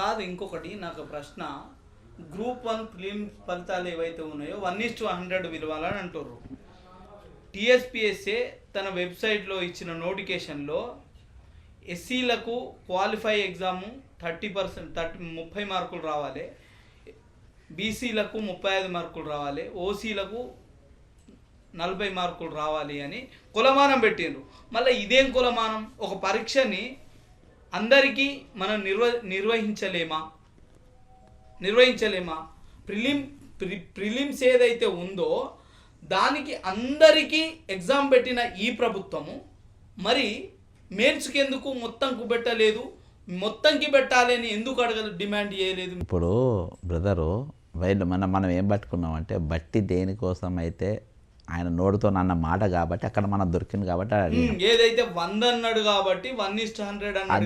కాదు ఇంకొకటి నాకు ప్రశ్న. గ్రూప్ వన్ ఫిలిం ఫలితాలు ఏవైతే ఉన్నాయో వన్ ఈస్ టు హండ్రెడ్ విలువాలని అంటారు టిఎస్పిఎస్ఏ తన వెబ్సైట్లో ఇచ్చిన నోటిఫికేషన్లో ఎస్సీలకు qualify exam thirty percent thirty ముప్పై మార్కులు రావాలి. బీసీలకు ముప్పై ఐదు మార్కులు రావాలి. ఓసీలకు నలభై మార్కులు రావాలి అని కులమానం పెట్టిండ్రు. మళ్ళీ ఇదేం కులమానం? ఒక పరీక్షని అందరికీ మనం నిర్వ నిర్వహించలేమా? నిర్వహించలేమా? ప్రిలిమ్ ప్రి ప్రిలిమ్స్ ఏదైతే ఉందో దానికి అందరికీ ఎగ్జామ్ పెట్టిన ఈ ప్రభుత్వము మరి మెయిన్స్కి మొత్తంకు పెట్టలేదు? మొత్తంకి పెట్టాలి అని ఎందుకు అడగదు డిమాండ్ చేయలేదు? ఇప్పుడు బ్రదరు వైద్య మనం మనం ఏం పట్టుకున్నామంటే బట్టి దేనికోసం అయితే ఆయన నోడుతో అన్న మాట కాబట్టి అక్కడ మనం దొరికింది కాబట్టి ఏదైతే వంద అన్నాడు కాబట్టి వన్ ఇస్ట్ హండ్రెడ్ అన్నాడు.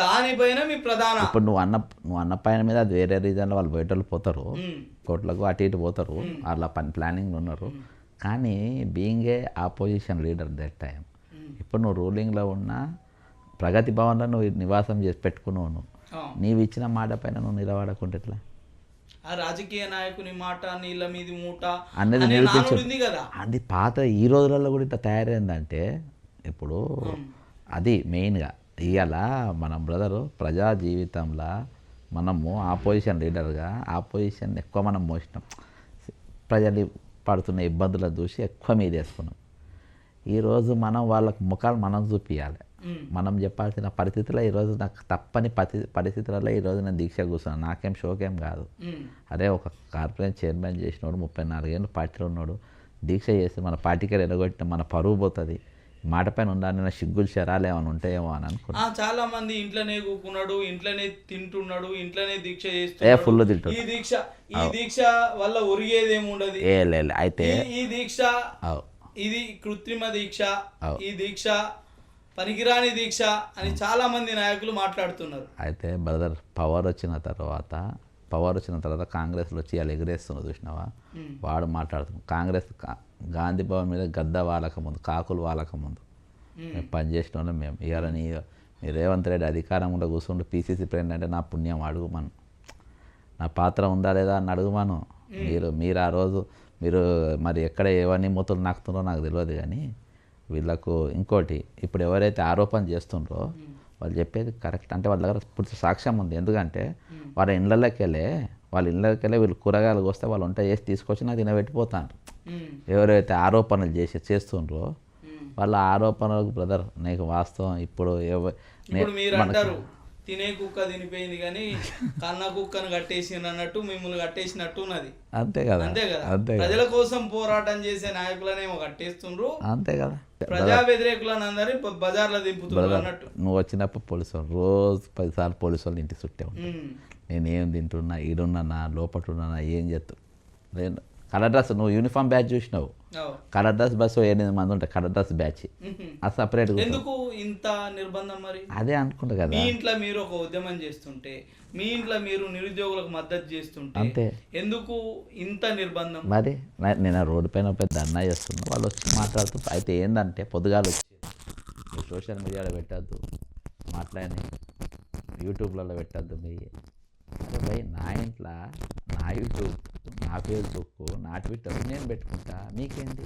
దానిపైన మీ ప్రధాన. ఇప్పుడు నువ్వు అన్న నువ్వు అన్న పైన మీద అది వేరే రీజన్లో వాళ్ళు బయటలు పోతారు. కోట్లకు అటు ఇటు పోతారు. వాళ్ళ పని ప్లానింగ్ ఉన్నారు. కానీ being a opposition leader that time ఇప్పుడు నువ్వు రూలింగ్లో ఉన్న ప్రగతి భవన్లో నువ్వు నివాసం చేసి పెట్టుకున్నావు నువ్వు. నీవు ఇచ్చిన మాట పైన నువ్వు నిలబడకుంటే ఎట్లా? ఆ రాజకీయ నాయకుని మాట నీళ్ళ మీది మూట అన్నది అనే నిరూపించు. నానుడు ఉంది కదా. అది పాత ఈ రోజులలో కూడా ఇట్లా తయారైందంటే ఇప్పుడు అది మెయిన్గా. ఇవాళ మన బ్రదరు ప్రజా జీవితంలో మనము ఆపోజిషన్ లీడర్గా ఆపోజిషన్ ఎక్కువ మనం మోసినాం. ప్రజలు పడుతున్న ఇబ్బందులను చూసి ఎక్కువ మీద వేసుకున్నాం. ఈరోజు మనం వాళ్ళకు ముఖాలు మనం చూపించాలి మనం చెప్పాల్సిన పరిస్థితుల్లో ఈరోజు నాకు తప్పని పరి పరిస్థితులలో ఈరోజు నేను దీక్ష కూర్చున్నాను. నాకేం షోకేం కాదు. అదే ఒక కార్పొరేట్ చైర్మన్ చేసినోడు ముప్పై నాలుగేళ్ళు పార్టీలో ఉన్నాడు దీక్ష చేసి మన పార్టీకి ఎడగొట్టిన మన పరువు పోతుంది. మాట పైన ఉండాలని సిగ్గులు శరాలు ఏమైనా ఉంటాయేమో అని అనుకున్నా చాలా మంది ఇంట్లోనే కూకున్నాడు ఇంట్లోనే తింటున్నాడు ఇంట్లోనే దీక్ష చేస్తున్నాడు. ఫుల్ తింటాడు ఈ దీక్ష ఈ దీక్ష వల్ల ఒరిగేది ఏముండదు? ఏ లే లే. అయితే ఈ- దీక్ష ఇది కృత్రిమ దీక్ష. ఈ దీక్ష పనికిరాని దీక్ష అని చాలా మంది నాయకులు మాట్లాడుతున్నారు. అయితే బ్రదర్ పవర్ వచ్చిన తర్వాత పవర్ వచ్చిన తర్వాత కాంగ్రెస్లో వచ్చి వాళ్ళు ఎగిరేస్తున్నారు చూసినావా? వాడు మాట్లాడుతున్నాడు. కాంగ్రెస్ గాంధీ భవన్ మీద గద్ద వాళ్ళక ముందు కాకులు వాళ్ళక ముందు. మేము పనిచేసిన వాళ్ళం మేము. ఇవాళ నీ మీ రేవంత్ రెడ్డి అధికారంలో కూర్చుంటూ పీసీసీ ప్రెసిడెంట్ అంటే నా పుణ్యం అడుగుమను నా పాత్ర ఉందా లేదా అని అడుగుమను మీరు మీరు ఆ రోజు మీరు మరి ఎక్కడ ఎవరిని మూతలు నాకుతున్నారో నాకు తెలియదు కానీ వీళ్ళకు ఇంకోటి ఇప్పుడు ఎవరైతే ఆరోపణ చేస్తుండ్రో వాళ్ళు చెప్పేది కరెక్ట్. అంటే వాళ్ళ దగ్గర పూర్తి సాక్ష్యం ఉంది. ఎందుకంటే వాళ్ళ ఇళ్ళకి వెళ్ళే వాళ్ళ ఇళ్ళకి వెళ్ళి వీళ్ళు కూరగాయలు వస్తే వాళ్ళు వంట చేసి తీసుకొచ్చి నాకు తినబెట్టిపోతాను ఎవరైతే ఆరోపణలు చేసి చేస్తుండ్రో. వాళ్ళ ఆరోపణలకు బ్రదర్ నీకు వాస్తవం. ఇప్పుడు ఎవ- తినే కుక్క తినిపోయింది కానీ కన్న కుక్కను కట్టేసింది అన్నట్టు మిమ్మల్ని కట్టేసినట్టు ఉన్నది. అంతే కదా. అంతే కదా. ప్రజల కోసం పోరాటం చేసే నాయకులనేమో కట్టేస్తుండ్రు. అంతే కదా. ప్రజా వ్యతిరేకులను అందరి బజార్లో దింపుతున్నారు అన్నట్టు. నువ్వు వచ్చినప్పుడు పోలీసు వాళ్ళు రోజు పదిసార్లు పోలీసు వాళ్ళు ఇంటి చుట్టే ఉమ్, నేను ఏం తింటున్నా ఈడున్నానా లోపల ఉన్నానా ఏం చేస్తు నేను కలర్ డ్రెస్ నువ్వు యూనిఫామ్ బ్యాచ్ చూసినావు. కలర్ డ్రెస్ బస్సు ఎనిమిది మంది ఉంటాయి కలర్ డ్రెస్ బ్యాచ్. ఆ సపరేట్ ఎందుకు ఇంత నిర్బంధం మరి? అదే అనుకుంటా కదా. మీ ఇంట్లో మీరు ఒక ఉద్యమం చేస్తుంటే మీ ఇంట్లో మీరు నిరుద్యోగులకు మద్దతు చేస్తుంటే అంతే. ఎందుకు ఇంత నిర్బంధం? మరి నేను రోడ్డు పైన పెద్ద అన్న చేస్తున్నా వాళ్ళు వచ్చి మాట్లాడుతూ అయితే ఏంటంటే పొద్దుగాలు వచ్చి సోషల్ మీడియాలో పెట్టద్దు మాట్లాడి యూట్యూబ్లలో పెట్టద్దు మీ. అరే భయ్ నా ఇంట్లో నా పేరు నా ఫేస్బుక్ నా ట్విట్టర్ నేను పెట్టుకుంటా. మీకేంటి?